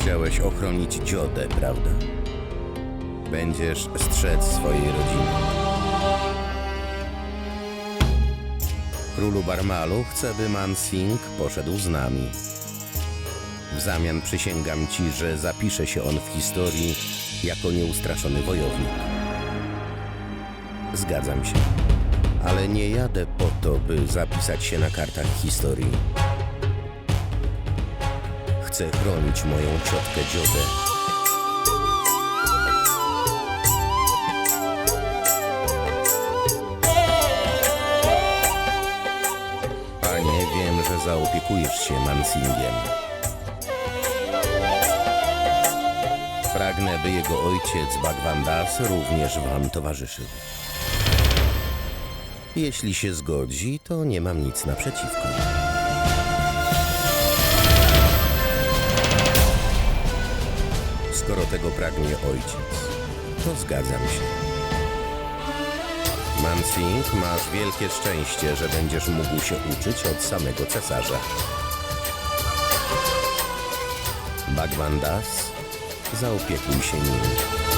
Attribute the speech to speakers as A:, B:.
A: Chciałeś ochronić Dziodę, prawda? Będziesz strzec swojej rodziny. Królu Barmalu chcę, by Mansing poszedł z nami. W zamian przysięgam ci, że zapisze się on w historii jako nieustraszony wojownik. Zgadzam się. Ale nie jadę po to, by zapisać się na kartach historii. Chcę chronić moją ciotkę Dziodę. Panie, wiem, że zaopiekujesz się Mansingiem. Pragnę, by jego ojciec Bagwandas również wam towarzyszył. Jeśli się zgodzi, to nie mam nic naprzeciwko. Skoro tego pragnie ojciec, to zgadzam się. Mansing, masz wielkie szczęście, że będziesz mógł się uczyć od samego cesarza. Bagwandas, zaopiekuj się nim.